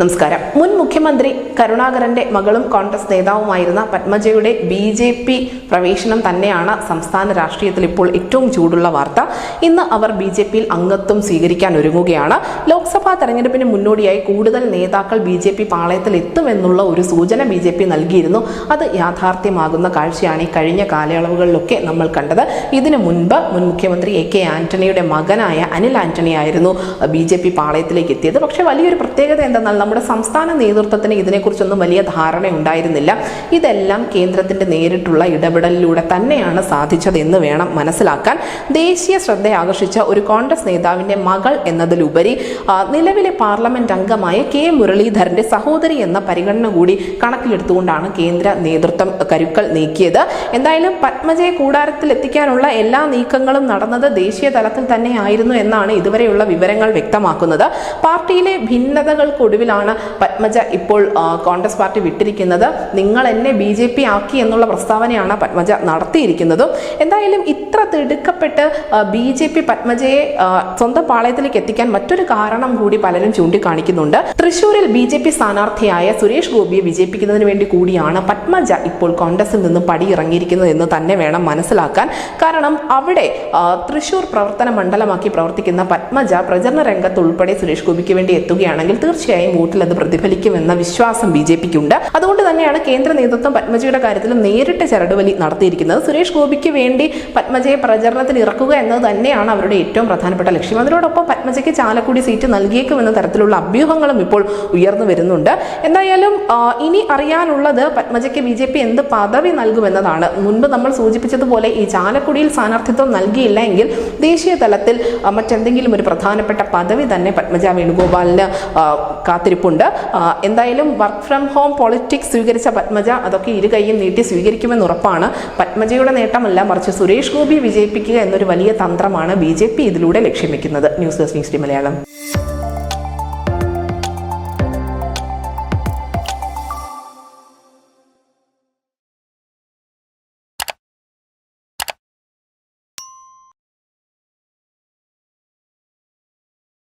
നമസ്കാരം. മുൻ മുഖ്യമന്ത്രി കരുണാകരന്റെ മകളും കോൺഗ്രസ് നേതാവുമായിരുന്ന പത്മജയുടെ ബി ജെ പി പ്രവേശനം തന്നെയാണ് സംസ്ഥാന രാഷ്ട്രീയത്തിൽ ഇപ്പോൾ ഏറ്റവും ചൂടുള്ള വാർത്ത. ഇന്ന് അവർ ബി ജെ പിയിൽ അംഗത്വം സ്വീകരിക്കാൻ ഒരുങ്ങുകയാണ്. ലോക്സഭാ തെരഞ്ഞെടുപ്പിന് മുന്നോടിയായി കൂടുതൽ നേതാക്കൾ ബി ജെ പി പാളയത്തിൽ എത്തുമെന്നുള്ള ഒരു സൂചന ബി ജെ പി നൽകിയിരുന്നു. അത് യാഥാർത്ഥ്യമാകുന്ന കാഴ്ചയാണ് ഈ കഴിഞ്ഞ കാലയളവുകളിലൊക്കെ നമ്മൾ കണ്ടത്. ഇതിനു മുൻപ് മുൻ മുഖ്യമന്ത്രി എ കെ ആന്റണിയുടെ മകനായ അനിൽ ആന്റണി ആയിരുന്നു ബി ജെ പി പാളയത്തിലേക്ക് എത്തിയത്. പക്ഷേ വലിയൊരു പ്രത്യേകത എന്തെന്നാൽ നമ്മുടെ സംസ്ഥാന നേതൃത്വത്തിന് ഇതിനെക്കുറിച്ചൊന്നും വലിയ ധാരണ ഉണ്ടായിരുന്നില്ല ഇതെല്ലാം കേന്ദ്രത്തിന്റെ നേരിട്ടുള്ള ഇടപെടലിലൂടെ തന്നെയാണ് സാധിച്ചതെന്ന് വേണം മനസ്സിലാക്കാൻ. ദേശീയ ശ്രദ്ധ ആകർഷിച്ച ഒരു കോൺഗ്രസ് നേതാവിന്റെ മകൾ എന്നതിലുപരി നിലവിലെ പാർലമെന്റ് അംഗമായ കെ മുരളീധരന്റെ സഹോദരി എന്ന പരിഗണന കൂടി കണക്കിലെടുത്തുകൊണ്ടാണ് കേന്ദ്ര നേതൃത്വം കരുക്കൾ നീക്കിയത്. എന്തായാലും പത്മജയെ കൂടാരത്തിൽ എത്തിക്കാനുള്ള എല്ലാ നീക്കങ്ങളും നടന്നത് ദേശീയ തലത്തിൽ തന്നെയായിരുന്നു എന്നാണ് ഇതുവരെയുള്ള വിവരങ്ങൾ വ്യക്തമാക്കുന്നത്. പാർട്ടിയിലെ ഭിന്നതകൾക്കൊടുവിലാണ് പത്മജ ഇപ്പോൾ കോൺഗ്രസ് പാർട്ടി വിട്ടിരിക്കുന്നത്. നിങ്ങൾ എന്നെ ബി ജെ പി ആക്കി എന്നുള്ള പ്രസ്താവനയാണ് പത്മജ നടത്തിയിരിക്കുന്നതും. എന്തായാലും ഇത്ര തിടുക്കപ്പെട്ട് ബി ജെ പി പത്മജയെ സ്വന്തം പാളയത്തിലേക്ക് എത്തിക്കാൻ മറ്റൊരു കാരണം കൂടി പലരും ചൂണ്ടിക്കാണിക്കുന്നുണ്ട്. തൃശൂരിൽ ബി ജെ പി സ്ഥാനാർത്ഥിയായ സുരേഷ് ഗോപിയെ വിജയിപ്പിക്കുന്നതിന് വേണ്ടി കൂടിയാണ് പത്മജ ഇപ്പോൾ കോൺഗ്രസിൽ നിന്ന് പടിയിറങ്ങിയിരിക്കുന്നത് എന്ന് തന്നെ വേണം മനസ്സിലാക്കാൻ. കാരണം അവിടെ തൃശൂർ പ്രവർത്തന മണ്ഡലമാക്കി പ്രവർത്തിക്കുന്ന പത്മജ പ്രചരണ രംഗത്ത് ഉൾപ്പെടെ സുരേഷ് ഗോപിക്ക് വേണ്ടി എത്തുകയാണെങ്കിൽ തീർച്ചയായും വോട്ടിൽ അത് പ്രതിഫലിക്കുമെന്ന വിശ്വാസം ബി ജെ പിക്കുണ്ട്. അതുകൊണ്ട് തന്നെയാണ് കേന്ദ്ര നേതൃത്വം പത്മജയുടെ കാര്യത്തിൽ നേരിട്ട് ചരടുവലി നടത്തിയിരിക്കുന്നത്. സുരേഷ് ഗോപിക്ക് വേണ്ടി പത്മജയെ പ്രചരണത്തിന് ഇറക്കുക എന്നത് തന്നെയാണ് അവരുടെ ഏറ്റവും പ്രധാനപ്പെട്ട ലക്ഷ്യം. അതിനോടൊപ്പം പത്മജയ്ക്ക് ചാലക്കുടി സീറ്റ് നൽകിയേക്കുമെന്ന തരത്തിലുള്ള അഭ്യൂഹങ്ങളും ഇപ്പോൾ ഉയർന്നു വരുന്നുണ്ട്. എന്തായാലും ഇനി അറിയാനുള്ളത് പത്മജയ്ക്ക് ബി ജെ പി എന്ത് പദവി നൽകുമെന്നതാണ്. മുൻപ് നമ്മൾ സൂചിപ്പിച്ചതുപോലെ ഈ ചാലക്കുടിയിൽ സ്ഥാനാർത്ഥിത്വം നൽകിയില്ല എങ്കിൽ ദേശീയ തലത്തിൽ മറ്റെന്തെങ്കിലും ഒരു പ്രധാനപ്പെട്ട പദവി തന്നെ പത്മജ വേണുഗോപാലിന് ആ, കാത്തിരിപ്പുണ്ട് ആ, എന്തായാലും വർക്ക് ഫ്രം ഹോം പോളിറ്റിക്സ് സ്വീകരിച്ച പത്മജ അതൊക്കെ ഇരു കൈയും നീട്ടി സ്വീകരിക്കുമെന്ന് ഉറപ്പാണ്. പത്മജയുടെ നേട്ടമല്ല മറിച്ച് സുരേഷ് ഗോപി വിജയിപ്പിക്കുക എന്നൊരു വലിയ തന്ത്രമാണ് ബി ഇതിലൂടെ ലക്ഷ്യം വെക്കുന്നത് ന്യൂസ് ഡെസ്ക് ഡി മലയാളം.